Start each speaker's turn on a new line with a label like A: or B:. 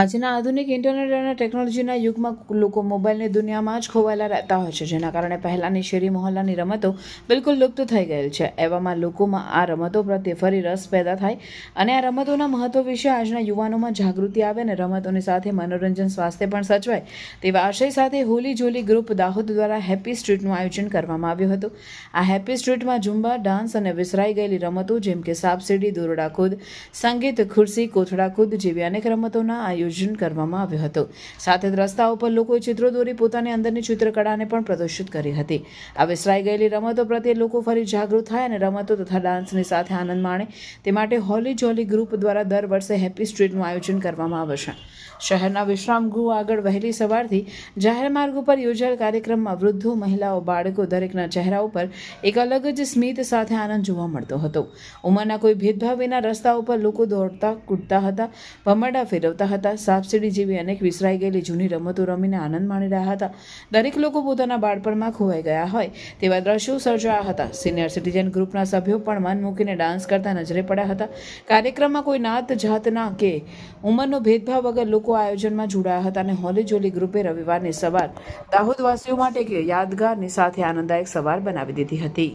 A: આજના આધુનિક ઇન્ટરનેટ અને ટેકનોલોજીના યુગમાં લોકો મોબાઈલની દુનિયામાં જ ખોવાયેલા રહેતા હોય છે, જેના કારણે પહેલાંની શેરી મહોલ્લાની રમતો બિલકુલ લુપ્ત થઈ ગયેલ છે. એવામાં લોકોમાં આ રમતો પ્રત્યે ફરી રસ પેદા થાય અને આ રમતોના મહત્વ વિશે આજના યુવાનોમાં જાગૃતિ આવે અને રમતોની સાથે મનોરંજન, સ્વાસ્થ્ય પણ સચવાય. તેવા આશય સાથે હોલી જોલી ગ્રુપ દાહોદ દ્વારા હેપી સ્ટ્રીટનું આયોજન કરવામાં આવ્યું હતું. આ હેપી સ્ટ્રીટમાં ઝુંબા, ડાન્સ અને વિસરાઈ ગયેલી રમતો જેમ કે સાપસીડી દોરડા કૂદ સંગીત, ખુરશી કોથળાકૂદ જેવી અનેક રમતોના આયોજન કરવામાં આવ્યું હતું. સાથે જ રસ્તા ઉપર લોકોએ ચિત્રો દોરી પોતાની અંદરની ચિત્રકળાને પણ પ્રદર્શિત કરી હતી. આ વિસરાઈ ગયેલી રમતો પ્રત્યે લોકો ફરી જાગૃત થાય અને રમતો તથા ડાન્સની સાથે આનંદ માણે. તે માટે હોલી જોલી ગ્રુપ દ્વારા દર વર્ષે હેપી સ્ટ્રીટનું આયોજન કરવામાં આવે છે. શહેરના વિશ્રામ ગૃહ આગળ વહેલી સવારથી જાહેર માર્ગ ઉપર યોજાયેલ કાર્યક્રમમાં વૃદ્ધો, મહિલાઓ, બાળકો દરેકના ચહેરા ઉપર એક અલગ જ સ્મિત સાથે આનંદ જોવા મળતો હતો. ઉંમરના કોઈ ભેદભાવ વિના રસ્તા ઉપર લોકો દોડતા, કૂદતા હતા ભમરડા ફેરવતા હતા, સાપસીડી જેવી અનેક વિસરાઈ ગયેલી જૂની રમતો રમીને આનંદ માણી રહ્યા હતા. દરેક લોકો પોતાના બાળપણમાં ખોવાઈ ગયા હોય તેવા દ્રશ્યો સર્જાયા હતા. સિનિયર સિટીઝન ગ્રુપના સભ્યો પણ મન મૂકીને ડાન્સ કરતા નજરે પડ્યા હતા. કાર્યક્રમમાં કોઈ નાત જાતના કે ઉંમરનો ભેદભાવ વગર લોકો આયોજનમાં જોડાયા હતા અને હોલી જોલી ગ્રુપે રવિવારની સવાર દાહોદવાસીઓ માટે યાદગારની સાથે આનંદદાયક સવાર બનાવી દીધી હતી.